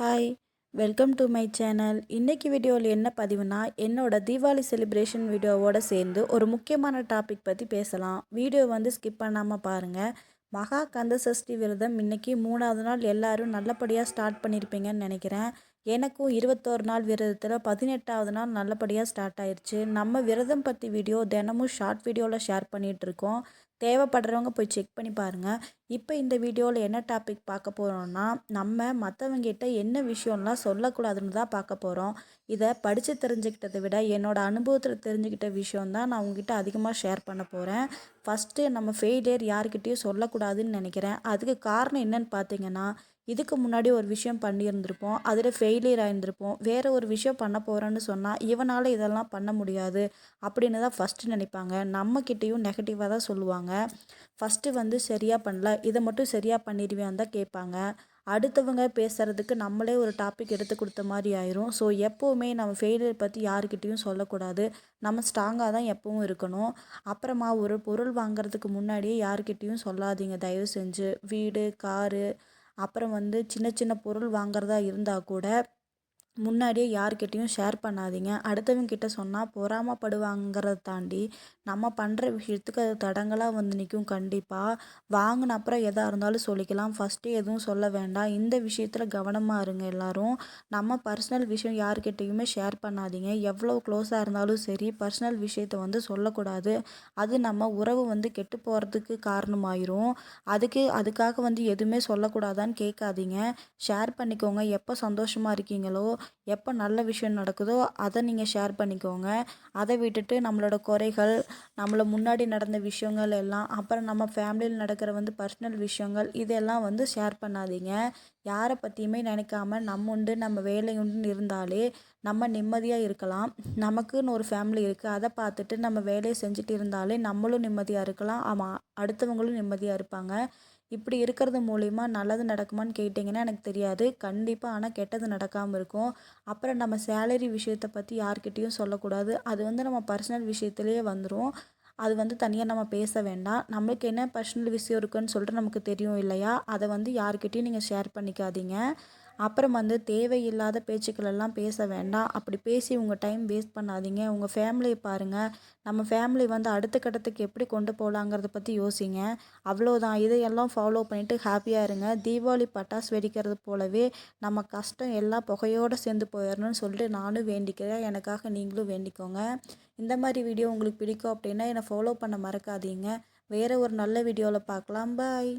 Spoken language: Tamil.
Hi welcome to my channel இன்றைக்கி வீடியோவில் என்ன பதிவுனா என்னோட தீபாவளி செலிப்ரேஷன் வீடியோவோட சேர்ந்து ஒரு முக்கியமான டாபிக் பற்றி பேசலாம். வீடியோ வந்து ஸ்கிப் பண்ணாமல் பாருங்கள் மகா கந்த சஷ்டி விரதம் இன்னைக்கு மூணாவது நாள் எல்லாரும் நல்லபடியாக ஸ்டார்ட் பண்ணியிருப்பீங்கன்னு நினைக்கிறேன். எனக்கும் இருபத்தோரு நாள் விரதத்தில் பதினெட்டாவது நாள் நல்லபடியாக ஸ்டார்ட் ஆயிடுச்சு நம்ம விரதம் பற்றி வீடியோ தினமும் ஷார்ட் வீடியோவில் ஷேர் பண்ணிகிட்ருக்கோம் தேவைப்படுறவங்க போய் செக் பண்ணி பாருங்கள் இப்போ இந்த வீடியோவில் என்ன டாபிக் பார்க்க போகிறோம்னா நம்ம மற்றவங்கிட்ட என்ன விஷயம்லாம் சொல்லக்கூடாதுன்னு தான் பார்க்க போகிறோம் இதை படித்து தெரிஞ்சுக்கிட்டதை விட என்னோட அனுபவத்தில் தெரிஞ்சுக்கிட்ட விஷயம் தான் நான் உங்ககிட்ட அதிகமாக ஷேர் பண்ண போகிறேன் ஃபஸ்ட்டு நம்ம ஃபெயிலியர் யாருக்கிட்டேயும் சொல்லக்கூடாதுன்னு நினைக்கிறேன். அதுக்கு காரணம் என்னன்னு பார்த்தீங்கன்னா இதுக்கு முன்னாடி ஒரு விஷயம் பண்ணியிருந்திருப்போம். அதில் ஃபெயிலியர் ஆயிருந்திருப்போம். வேறு ஒரு விஷயம் பண்ண போகிறோன்னு சொன்னால் இவனால் இதெல்லாம் பண்ண முடியாது அப்படின்னு தான் ஃபஸ்ட்டு நினைப்பாங்க. நம்மக்கிட்டேயும் நெகட்டிவாக தான் சொல்லுவாங்க. ஃபஸ்ட்டு வந்து சரியாக பண்ணல இதை மட்டும் சரியாக பண்ணிடுவேன் தான் கேட்பாங்க. அடுத்தவங்க பேசுகிறதுக்கு நம்மளே ஒரு டாபிக் எடுத்து கொடுத்த மாதிரி ஆயிரும். ஸோ எப்போவுமே நம்ம ஃபெயிலியர் பற்றி யாருக்கிட்டேயும் சொல்லக்கூடாது. நம்ம ஸ்ட்ராங்காக தான் எப்பவும் இருக்கணும். அப்புறமா ஒரு பொருள் வாங்குறதுக்கு முன்னாடியே யாருக்கிட்டேயும் சொல்லாதீங்க. தயவு செஞ்சு வீடு காரு அப்புறம் வந்து சின்ன சின்ன பொருள் வாங்குறதா இருந்தால் கூட முன்னாடியே யார்கிட்டேயும் ஷேர் பண்ணாதீங்க. அடுத்தவங்க கிட்ட சொன்னால் பொறாமப்படுவாங்கிறத தாண்டி நம்ம பண்ணுற விஷயத்துக்கு அது தடங்கலாக வந்து நிற்கும் கண்டிப்பாக வாங்கின அப்புறம் எதாக இருந்தாலும் சொல்லிக்கலாம். ஃபஸ்ட்டு எதுவும் சொல்ல வேண்டாம். இந்த விஷயத்தில் கவனமாக இருங்க எல்லோரும். நம்ம பர்சனல் விஷயம் யார்கிட்டேயுமே ஷேர் பண்ணாதீங்க. எவ்வளோ க்ளோஸாக இருந்தாலும் சரி பர்சனல் விஷயத்தை வந்து சொல்லக்கூடாது. அது நம்ம உறவு வந்து கெட்டு போகிறதுக்கு காரணமாயிரும். அதுக்கு அதுக்காக வந்து எதுவுமே சொல்லக்கூடாதான்னு கேட்காதீங்க. ஷேர் பண்ணிக்கோங்க. எப்போ சந்தோஷமாக இருக்கீங்களோ எப்போ நல்ல விஷயம் நடக்குதோ அதை நீங்கள் ஷேர் பண்ணிக்கோங்க. அதை விட்டுட்டு நம்மளோட குறைகள் நம்மளை முன்னாடி நடந்த விஷயங்கள் எல்லாம் அப்புறம் நம்ம ஃபேமிலியில் நடக்கிற வந்து பர்சனல் விஷயங்கள் இதெல்லாம் வந்து ஷேர் பண்ணாதீங்க. யாரை பற்றியுமே நினைக்காம நம்ம உண்டு நம்ம வேலையுண்டுன்னு இருந்தாலே நம்ம நிம்மதியாக இருக்கலாம். நமக்குன்னு ஒரு ஃபேமிலி இருக்குது அதை பார்த்துட்டு நம்ம வேலையை செஞ்சுட்டு இருந்தாலே நம்மளும் நிம்மதியாக இருக்கலாம். ஆமாம் அடுத்தவங்களும் நிம்மதியாக இருப்பாங்க. இப்படி இருக்கிறது மூலிமா நல்லது நடக்குமான்னு கேட்டிங்கன்னா எனக்கு தெரியாது. கண்டிப்பாக ஆனால் கெட்டது நடக்காமல் இருக்கும். அப்புறம் நம்ம சேலரி விஷயத்தை பற்றி யார்கிட்டேயும் சொல்லக்கூடாது. அது வந்து நம்ம பர்சனல் விஷயத்துலேயே வந்துடும் அது வந்து தனியாக நம்ம பேச வேண்டாம். நம்மளுக்கு என்ன பர்சனல் விஷயம் இருக்குன்னு சொல்லிட்டு நமக்கு தெரியும் இல்லையா? அதை வந்து யார்கிட்டையும் நீங்கள் ஷேர் பண்ணிக்காதீங்க. அப்புறம் வந்து தேவையில்லாத பேச்சுக்கள் எல்லாம் பேச வேண்டாம். அப்படி பேசி உங்கள் டைம் வேஸ்ட் பண்ணாதீங்க. உங்கள் ஃபேமிலியை பாருங்கள் நம்ம ஃபேமிலி வந்து அடுத்த கட்டத்துக்கு எப்படி கொண்டு போகலாங்கிறத பற்றி யோசிங்க. அவ்வளோதான் இதையெல்லாம் ஃபாலோ பண்ணிவிட்டு ஹாப்பியாக இருங்க. தீபாவளி பட்டாசு வெடிக்கிறது போலவே நம்ம கஷ்டம் எல்லாம் புகையோடு சேர்ந்து போயிடணும்னு சொல்லிட்டு நானும் வேண்டிக்கிறேன். எனக்காக நீங்களும் வேண்டிக்கோங்க. இந்த மாதிரி வீடியோ உங்களுக்கு பிடிக்கும் அப்படின்னா என்னை ஃபாலோ பண்ண மறக்காதீங்க. வேறு ஒரு நல்ல வீடியோவில் பார்க்கலாம். பாய்